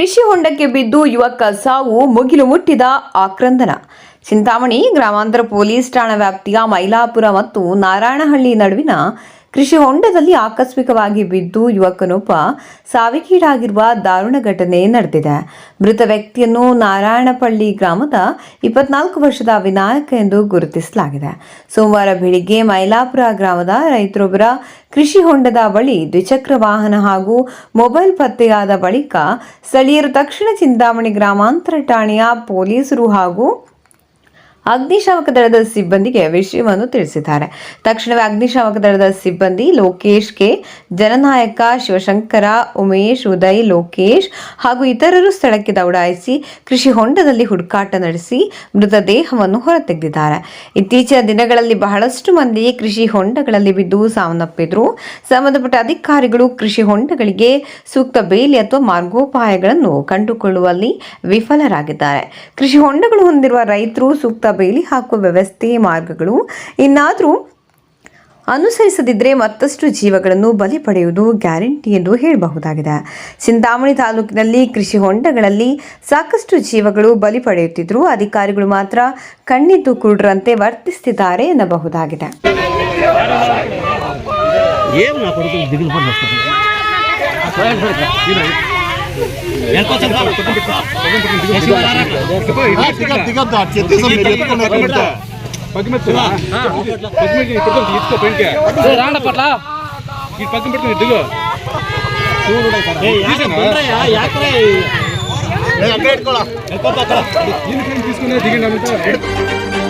ಕೃಷಿ ಹೊಂಡಕ್ಕೆ ಬಿದ್ದು ಯುವಕ ಸಾವು, ಮುಗಿಲು ಮುಟ್ಟಿದ ಆಕ್ರಂದನ. ಚಿಂತಾಮಣಿ, ಗ್ರಾಮಾಂತರ ಪೊಲೀಸ್ ಠಾಣಾ ವ್ಯಾಪ್ತಿಯ ಮೈಲಾಪುರ ಮತ್ತು ನಾರಾಯಣಹಳ್ಳಿ ನಡುವಿನ ಕೃಷಿ ಹೊಂಡದಲ್ಲಿ ಆಕಸ್ಮಿಕವಾಗಿ ಬಿದ್ದು ಯುವಕನೊಬ್ಬ ಸಾವಿಗೀಡಾಗಿರುವ ದಾರುಣ ಘಟನೆ ನಡೆದಿದೆ. ಮೃತ ವ್ಯಕ್ತಿಯನ್ನು ನಾರಾಯಣಪಳ್ಳಿ ಗ್ರಾಮದ ಇಪ್ಪತ್ನಾಲ್ಕು ವರ್ಷದ ವಿನಾಯಕ ಎಂದು ಗುರುತಿಸಲಾಗಿದೆ. ಸೋಮವಾರ ಬೆಳಿಗ್ಗೆ ಮೈಲಾಪುರ ಗ್ರಾಮದ ರೈತರೊಬ್ಬರ ಕೃಷಿ ಹೊಂಡದ ಬಳಿ ದ್ವಿಚಕ್ರ ವಾಹನ ಹಾಗೂ ಮೊಬೈಲ್ ಪತ್ತೆಯಾದ ಬಳಿಕ ಸ್ಥಳೀಯರು ತಕ್ಷಣ ಚಿಂತಾಮಣಿ ಗ್ರಾಮಾಂತರ ಠಾಣೆಯ ಪೊಲೀಸರು ಹಾಗೂ ಅಗ್ನಿಶಾಮಕ ದಳದ ಸಿಬ್ಬಂದಿಗೆ ವಿಷಯವನ್ನು ತಿಳಿಸಿದ್ದಾರೆ. ತಕ್ಷಣವೇ ಅಗ್ನಿಶಾಮಕ ದಳದ ಸಿಬ್ಬಂದಿ ಲೋಕೇಶ್ ಕೆ ಜನನಾಯಕ ಶಿವಶಂಕರ, ಉಮೇಶ್, ಉದಯ್ ಲೋಕೇಶ್ ಹಾಗೂ ಇತರರು ಸ್ಥಳಕ್ಕೆ ದೌಡಾಯಿಸಿ ಕೃಷಿ ಹೊಂಡದಲ್ಲಿ ಹುಡುಕಾಟ ನಡೆಸಿ ಮೃತದೇಹವನ್ನು ಹೊರತೆಗೆದಿದ್ದಾರೆ. ಇತ್ತೀಚಿನ ದಿನಗಳಲ್ಲಿ ಬಹಳಷ್ಟು ಮಂದಿ ಕೃಷಿ ಹೊಂಡಗಳಲ್ಲಿ ಬಿದ್ದು ಸಾವನ್ನಪ್ಪಿದ್ರು. ಸಂಬಂಧಪಟ್ಟ ಅಧಿಕಾರಿಗಳು ಕೃಷಿ ಹೊಂಡಗಳಿಗೆ ಸೂಕ್ತ ಬೇಲಿ ಅಥವಾ ಮಾರ್ಗೋಪಾಯಗಳನ್ನು ಕಂಡುಕೊಳ್ಳುವಲ್ಲಿ ವಿಫಲರಾಗಿದ್ದಾರೆ. ಕೃಷಿ ಹೊಂಡಗಳು ಹೊಂದಿರುವ ರೈತರು ಸೂಕ್ತ ಬೇಲಿ ಹಾಕುವ ವ್ಯವಸ್ಥೆ ಮಾರ್ಗಗಳು ಇನ್ನಾದರೂ ಅನುಸರಿಸದಿದ್ದರೆ ಮತ್ತಷ್ಟು ಜೀವಗಳನ್ನು ಬಲಿ ಪಡೆಯುವುದು ಗ್ಯಾರಂಟಿ ಎಂದು ಹೇಳಬಹುದಾಗಿದೆ. ಚಿಂತಾಮಣಿ ತಾಲೂಕಿನಲ್ಲಿ ಕೃಷಿ ಹೊಂಡಗಳಲ್ಲಿ ಸಾಕಷ್ಟು ಜೀವಗಳು ಬಲಿ ಪಡೆಯುತ್ತಿದ್ದರೂ ಅಧಿಕಾರಿಗಳು ಮಾತ್ರ ಕಣ್ಣಿದ್ದು ಕುರುಡರಂತೆ ವರ್ತಿಸುತ್ತಿದ್ದಾರೆ ಎನ್ನಬಹುದಾಗಿದೆ. రాండప్పట్లా ఈ పక్కన పెట్టుకుని దిగు తీసుకునే దిగండి